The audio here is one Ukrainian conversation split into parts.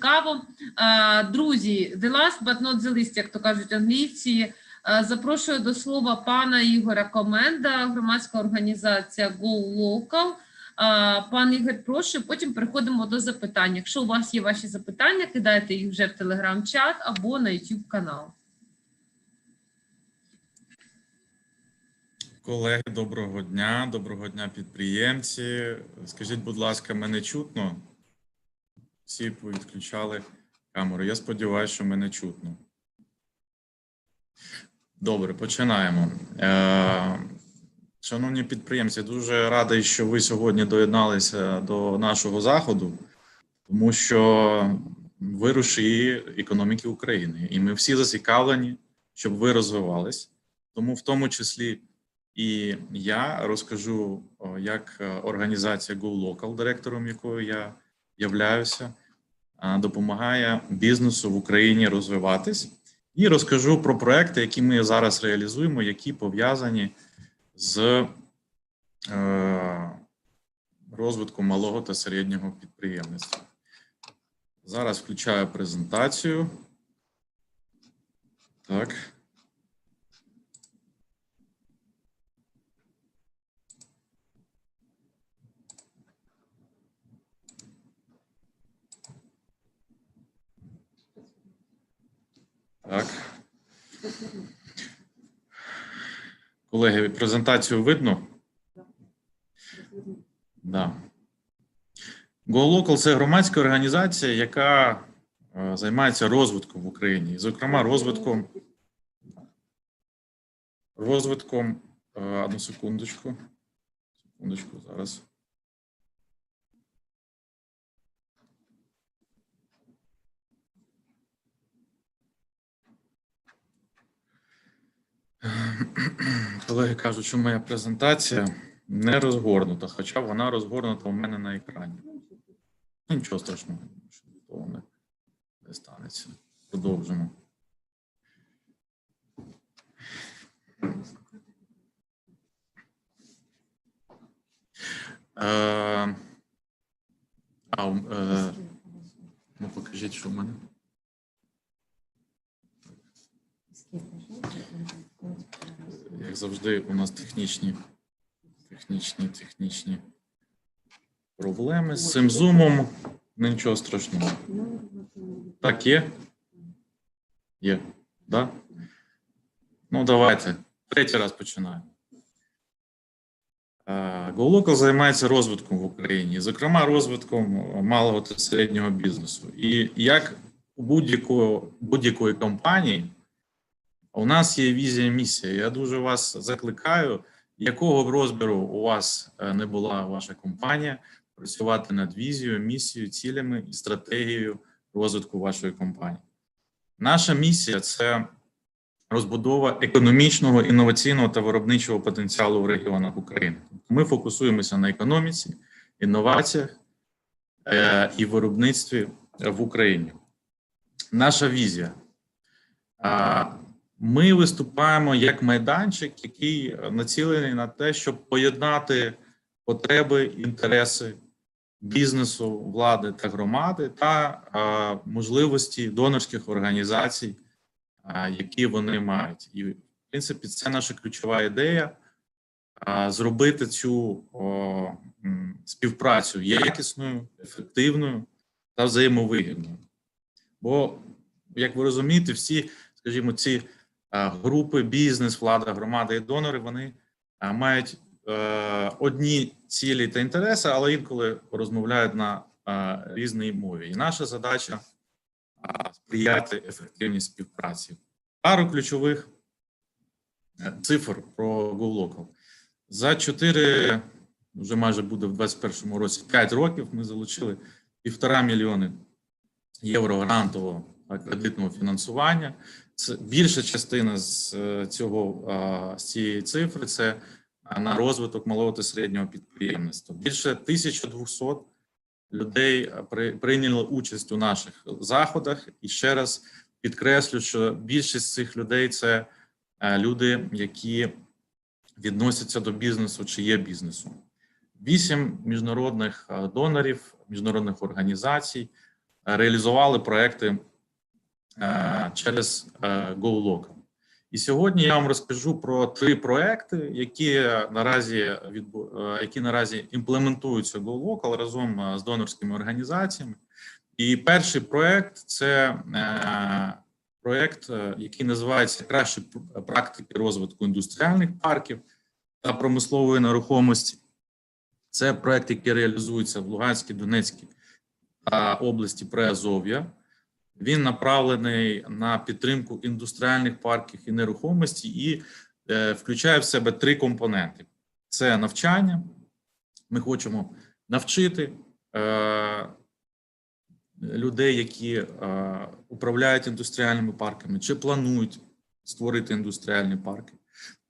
цікаво. Е, Друзі, the last but not the least, як то кажуть англійці. е, Запрошую до слова пана Ігоря Коменда, громадська організація Go Local. Е, Пан Ігор, прошу, потім переходимо до запитань. Якщо у вас є ваші запитання, кидайте їх вже в телеграм-чат або на YouTube канал. Колеги, доброго дня, доброго дня, підприємці. Скажіть, будь ласка, мене чутно? Всі відключали камеру. Я сподіваюся, що мене чутно. Добре, починаємо. Е, Шановні підприємці, дуже радий, що ви сьогодні доєдналися до нашого заходу, тому що ви рушії економіки України, і ми всі зацікавлені, щоб ви розвивались. Тому в тому числі і я розкажу, як е, організація GoLocal, директором якої я являюся, допомагає бізнесу в Україні розвиватись, і розкажу про проекти, які ми зараз реалізуємо, які пов'язані з е, розвитком малого та середнього підприємництва. Зараз включаю презентацію. Так. Так. Колеги, презентацію видно? Да. GoLocal – це громадська організація, яка е, займається розвитком в Україні. Зокрема, розвитком. Розвитком. е, Одну секундочку. Секундочку зараз. Колеги кажуть, що моя презентація не розгорнута, хоча вона розгорнута у мене на екрані. Ну, Нічого страшного, що того не, не станеться. Продовжимо. Е, а, е, ну покажіть, що в мене. Як завжди, у нас технічні, технічні, технічні проблеми з цим зумом. Нічого страшного. Так, є? Є. Да? Ну, давайте. Третій раз починаємо. GoLocal займається розвитком в Україні, зокрема, розвитком малого та середнього бізнесу. І як у будь-якої будь-якої компанії, у нас є візія місія. Я дуже вас закликаю, якого б розміру у вас е, не була ваша компанія, працювати над візією, місією, цілями і стратегією розвитку вашої компанії. Наша місія це розбудова економічного, інноваційного та виробничого потенціалу в регіонах України. Ми фокусуємося на економіці, інноваціях е, і виробництві в Україні. Наша візія. Ми виступаємо як майданчик, який націлений на те, щоб поєднати потреби, інтереси бізнесу, влади та громади та а, можливості донорських організацій, а, які вони мають. І в принципі, це наша ключова ідея а, зробити цю о, співпрацю якісною, ефективною та взаємовигідною. Бо, як ви розумієте, всі, скажімо, ці групи, бізнес, влада, громада і донори, вони мають е, одні цілі та інтереси, але інколи розмовляють на різній мові. І наша задача сприяти ефективній співпраці. Пару ключових е, цифр про GoLocal. За 4, вже майже буде в 2021 році 5 років. Ми залучили півтора мільйони євро грантового кредитного фінансування. Це більша частина з е, цього з цієї цифри це на розвиток малого та середнього підприємництва. Більше 1200 людей при, прийняли участь у наших заходах. І ще раз підкреслю, що більшість цих людей це люди, які відносяться до бізнесу чи є бізнесом. Вісім міжнародних донорів, міжнародних організацій реалізували проекти е, через е, GoLocal. І сьогодні я вам розкажу про три проекти, які наразі відбу... е, які наразі імплементуються GoLocal разом е, з донорськими організаціями. І перший проект це е, проект, е, який називається Кращі практики розвитку індустріальних парків та промислової нерухомості. Це проект, який реалізується в Луганській, Донецькій та області Приазов'я. Він направлений на підтримку індустріальних парків і нерухомості і е, включає в себе три компоненти: це навчання. Ми хочемо навчити е, людей, які е, управляють індустріальними парками, чи планують створити індустріальні парки.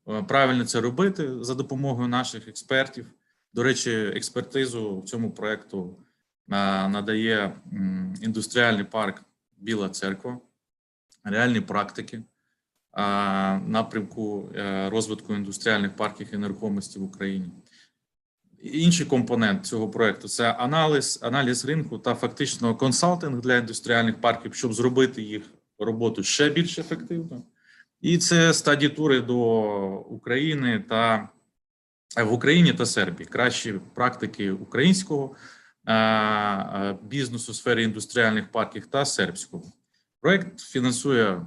Е, Правильно це робити за допомогою наших експертів. До речі, експертизу в цьому проекту е, надає індустріальний парк Біла Церква, реальні практики напрямку е, розвитку індустріальних парків і нерухомості в Україні. Інший компонент цього проекту це аналіз, аналіз ринку та фактично консалтинг для індустріальних парків, щоб зробити їх роботу ще більш ефективною. І це стадії тури до України та в Україні та Сербії. Кращі практики українського бізнесу у сфері індустріальних парків та сербського. Проект фінансує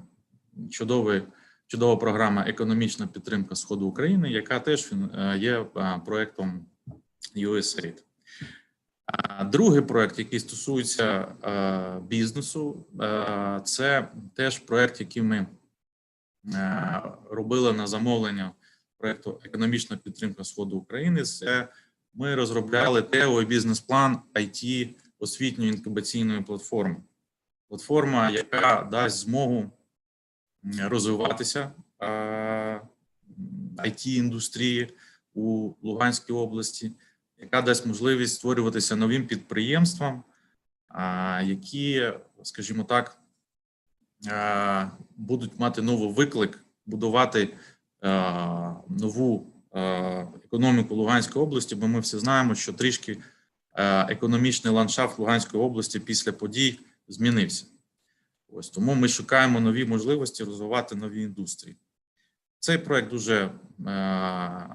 чудовий, чудова програма Економічна підтримка Сходу України, яка теж е, є е, проектом USAID. Другий проект, який стосується е, бізнесу, е, це теж проект, який ми е, робили на замовлення проекту Економічна підтримка Сходу України. Це ми розробляли ТЕО і бізнес-план IT освітньої інкубаційної платформи. Платформа, яка дасть змогу розвиватися it індустрії у Луганській області, яка дасть можливість створюватися новим підприємствам, які, скажімо так, будуть мати новий виклик будувати нову економіку Луганської області, бо ми всі знаємо, що трішки економічний ландшафт Луганської області після подій змінився. Ось тому ми шукаємо нові можливості розвивати нові індустрії. Цей проект дуже е, е,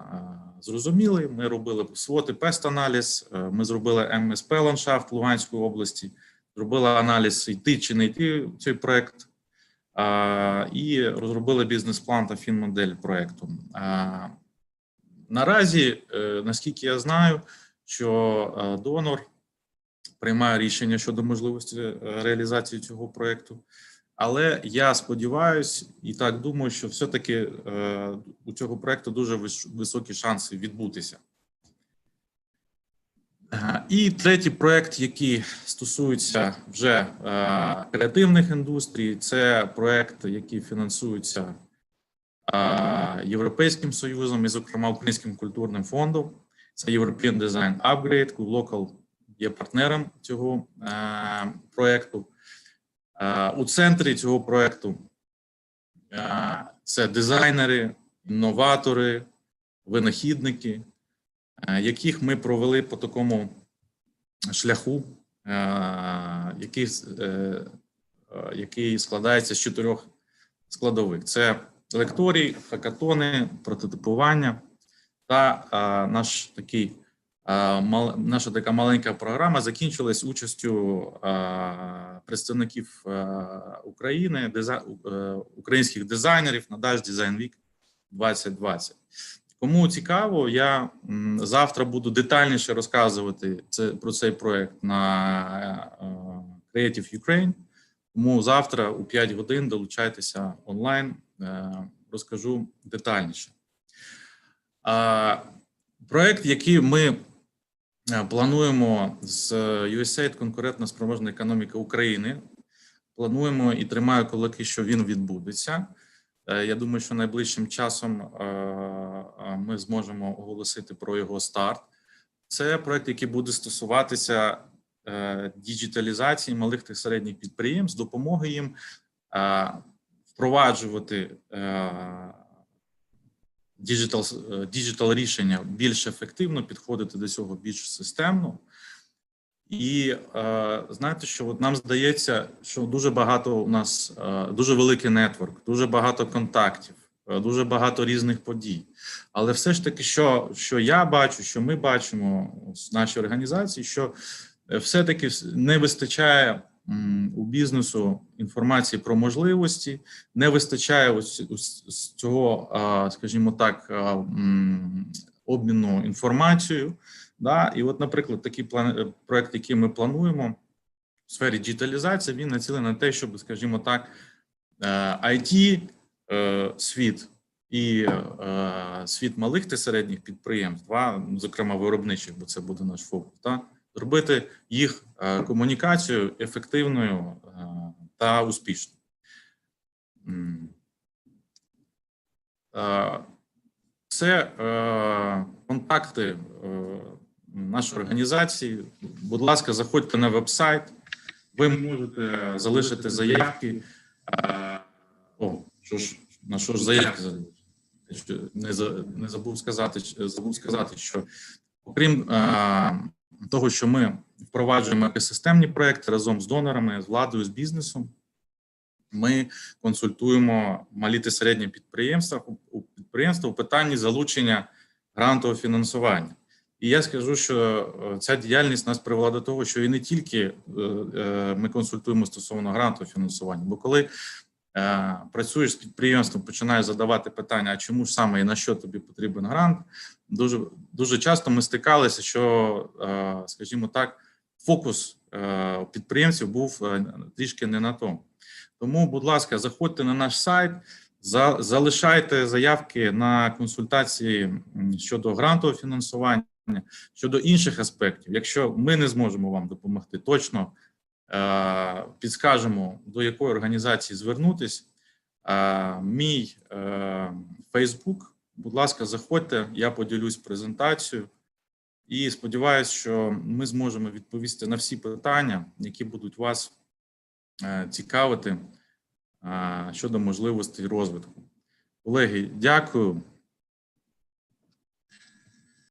зрозумілий. Ми робили свот і пест аналіз. е, Ми зробили МСП ландшафт Луганської області, зробили аналіз йти чи не йти в цей проект, е, і розробили бізнес-план та фінмодель проекту. Е, Наразі, е, наскільки я знаю, що е, донор приймає рішення щодо можливості е, реалізації цього проекту. Але я сподіваюся і так думаю, що все-таки у цього проекту дуже високі шанси відбутися. І третій проект, який стосується вже креативних індустрій, це проект, який фінансується Європейським Союзом і, зокрема, Українським культурним фондом. Це European Design Upgrade. Local є партнером цього е, проекту. Е, У центрі цього проекту е, це дизайнери, інноватори, винахідники, яких ми провели по такому шляху, який, який складається з чотирьох складових: це лекторій, хакатони, прототипування та е, наш такий. Е, мал- Наша така маленька програма закінчилась участю е, представників е, України, диза- е, українських дизайнерів на Dash Design Week 2020. Кому цікаво, я м, завтра буду детальніше розказувати це про цей проект на е, Creative Ukraine. Тому завтра у 5 годин долучайтеся онлайн, розкажу детальніше. А, Проект, який ми е, плануємо з USAID конкурентна спроможна економіка України. Плануємо і тримаю кулаки, що він відбудеться. Е, Я думаю, що найближчим часом е, е, ми зможемо оголосити про його старт. Це проект, який буде стосуватися е, діджиталізації малих та середніх підприємств, допомоги їм е, впроваджувати е, діджитал, діджитал рішення більш ефективно, підходити до цього більш системно. І е, знаєте, що от нам здається, що дуже багато у нас е, дуже великий нетворк, дуже багато контактів, е, дуже багато різних подій. Але все ж таки, що, що я бачу, що ми бачимо з нашій організації, що е, все-таки не вистачає у бізнесу інформації про можливості, не вистачає ось, з цього, скажімо так, обміну інформацією. Да? І, от, наприклад, такий план, е, проект, який ми плануємо в сфері діджиталізації, він націлений на те, щоб, скажімо так, it е, світ і е, світ малих та середніх підприємств, а, зокрема виробничих, бо це буде наш фокус, та зробити їх е, комунікацію ефективною е, та успішною. Е, Це контакти нашої організації. Будь ласка, заходьте на веб-сайт. Ви можете залишити заявки. О, що ж, на що ж заявки Не, забув сказати, забув сказати, що окрім того, що ми впроваджуємо екосистемні проекти разом з донорами, з владою, з бізнесом, ми консультуємо малі та середні підприємства у підприємства у питанні залучення грантового фінансування. І я скажу, що е, ця діяльність нас привела до того, що і не тільки е, е, ми консультуємо стосовно грантового фінансування, бо коли працюєш з підприємством, починаєш задавати питання, а чому саме і на що тобі потрібен грант, дуже дуже часто ми стикалися, що, е, скажімо так, фокус е, підприємців був е, трішки не на тому. Тому, будь ласка, заходьте на наш сайт, за, залишайте заявки на консультації щодо грантового фінансування, щодо інших аспектів. Якщо ми не зможемо вам допомогти, точно е, підскажемо, до якої організації звернутись. Е, мій е, Фейсбук, будь ласка, заходьте, я поділюсь презентацією. І сподіваюся, що ми зможемо відповісти на всі питання, які будуть вас е, цікавити е, щодо можливостей розвитку. Колеги, дякую.